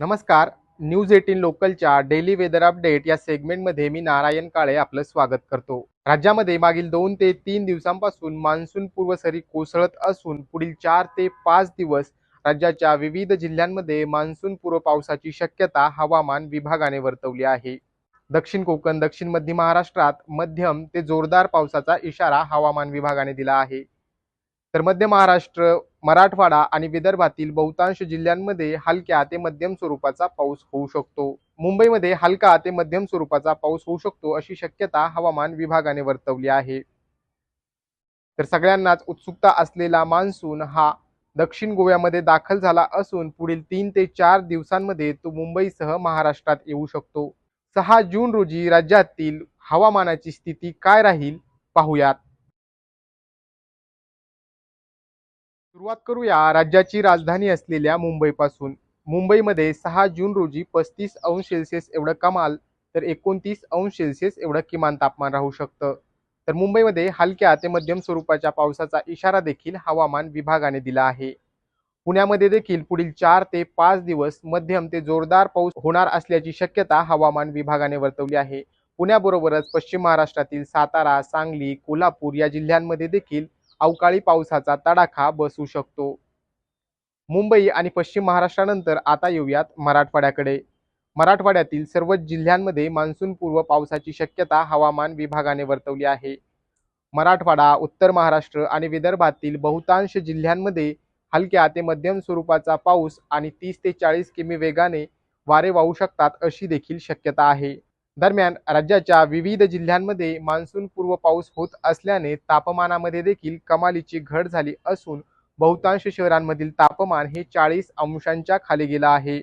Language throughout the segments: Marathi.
नमस्कार. न्यूज एटीन लोकलच्या डेली वेदर अपडेट या सेगमेंटमध्ये मी नारायण काळे आपलं स्वागत करतो. राज्यामध्ये मागील दोन ते तीन दिवसांपासून मान्सून पूर्व सरी कोसळत असून पुढील चार ते पाच दिवस राज्याच्या विविध जिल्ह्यांमध्ये मान्सून पूर्व पावसाची शक्यता हवामान विभागाने वर्तवली आहे. दक्षिण कोकण दक्षिण मध्य महाराष्ट्रात मध्यम ते जोरदार पावसाचा इशारा हवामान विभागाने दिला आहे. तर मध्य महाराष्ट्र मराठवाडा आणि विदर्भातील बहुतांश जिल्ह्यांमध्ये हलक्या ते मध्यम स्वरूपाचा पाऊस होऊ शकतो. मुंबईमध्ये हलका ते मध्यम स्वरूपाचा पाऊस होऊ शकतो अशी शक्यता हवामान विभागाने वर्तवली आहे. तर सगळ्यांनाच उत्सुकता असलेला मान्सून हा दक्षिण गोव्यामध्ये दाखल झाला असून पुढील तीन ते चार दिवसांमध्ये तो मुंबईसह महाराष्ट्रात येऊ शकतो. सहा जून रोजी राज्यातील हवामानाची स्थिती काय राहील पाहूयात. सुरुवात करूया राज्याची राजधानी असलेल्या मुंबईपासून. मुंबईमध्ये सहा जून रोजी पस्तीस अंश सेल्सिअस एवढं कमाल तर एकोणतीस अंश सेल्सिअस एवढं किमान तापमान राहू शकतं. तर मुंबईमध्ये हलक्या ते मध्यम स्वरूपाच्या पावसाचा इशारा देखील हवामान विभागाने दिला आहे. पुण्यामध्ये देखील पुढील चार ते पाच दिवस मध्यम ते जोरदार पाऊस होणार असल्याची शक्यता हवामान विभागाने वर्तवली आहे. पुण्याबरोबरच पश्चिम महाराष्ट्रातील सातारा सांगली कोल्हापूर या जिल्ह्यांमध्ये देखील अवकाळी पावसाचा तडाखा बसू शकतो. मुंबई आणि पश्चिम महाराष्ट्रानंतर आता येऊयात मराठवाड्याकडे. मराठवाड्यातील सर्वच जिल्ह्यांमध्ये मान्सूनपूर्व पावसाची शक्यता हवामान विभागाने वर्तवली आहे. मराठवाडा उत्तर महाराष्ट्र आणि विदर्भातील बहुतांश जिल्ह्यांमध्ये हलक्या ते मध्यम स्वरूपाचा पाऊस आणि तीस ते चाळीस किमी वेगाने वारे वाहू शकतात अशी देखील शक्यता आहे. दरम्यान राज्याच्या विविध जिल्ह्यांमध्ये मान्सून पूर्व पाऊस होत असल्याने तापमानामध्ये देखील कमालीची घट झाली असून बहुतांश शहरांमधील तापमान हे चाळीस अंशांच्या खाली गेलं आहे.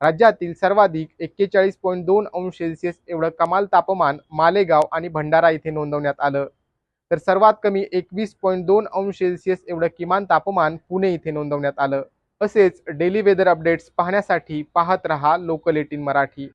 राज्यातील सर्वाधिक एक्केचाळीस पॉईंट दोन अंश सेल्सिअस एवढं कमाल तापमान मालेगाव आणि भंडारा येथे नोंदवण्यात आलं. तर सर्वात कमी एकवीस पॉईंट दोन अंश सेल्सिअस एवढं किमान तापमान पुणे इथे नोंदवण्यात आलं. तसेच डेली वेदर अपडेट्स पाहण्यासाठी पाहत रहा लोकल एटीन मराठी.